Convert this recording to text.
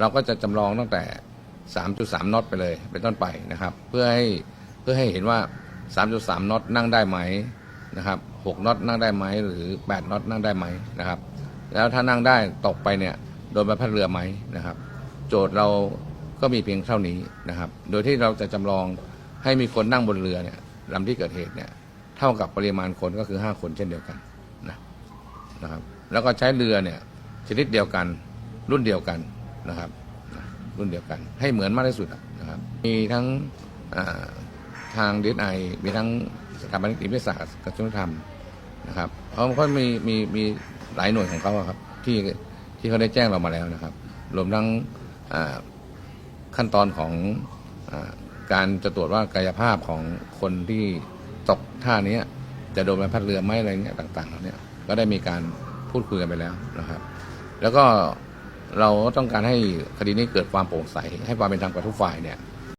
เราก็จะจำลองตั้งแต่ 3.3น็อตไปเลย เป็นต้นไปนะครับ เพื่อให้เพื่อให้เห็นว่า 3.3น็อตนั่งได้ไหมนะครับ6น็อตนั่งได้ไหมหรือ8น็อตนั่งได้ไหมนะครับ แล้วถ้านั่งได้ตกไปเนี่ยโดนใบพัดเรือไหมนะครับ โจทย์เราก็มีเพียงเท่านี้นะครับ โดยที่เราจะจำลองให้มีคนนั่งบนเรือเนี่ยลำที่เกิดเหตุเนี่ยเท่ากับปริมาณคนก็คือ 5 คนเช่นเดียวกันนะนะครับ แล้วก็ใช้เรือเนี่ยชนิดเดียวกันรุ่นเดียวกัน นะครับรุ่นเดียวกัน ให้เหมือนมากที่สุดนะครับมีทั้งทางดีไอมีทั้งสถาบันนิติวิทยาศาสตร์กระทรวงยุติธรรมนะครับเขาเขามีมีมีหลายหน่วยของเขาครับที่ที่เขาได้แจ้งเรามาแล้วนะครับ รวมทั้งขั้นตอนของอการจะตรวจว่ากายภาพของคนที่ตกท่านี้จะโดนใบพัดเรือไหมอะไรเงี้ยต่างๆเหล่านี้ก็ได้มีการพูดคุยกันไปแล้วนะครับ แล้วก็ เราต้องการให้คดีนี้เกิดความโปร่งใส ให้ความเป็นธรรมกับทุกฝ่ายเนี่ย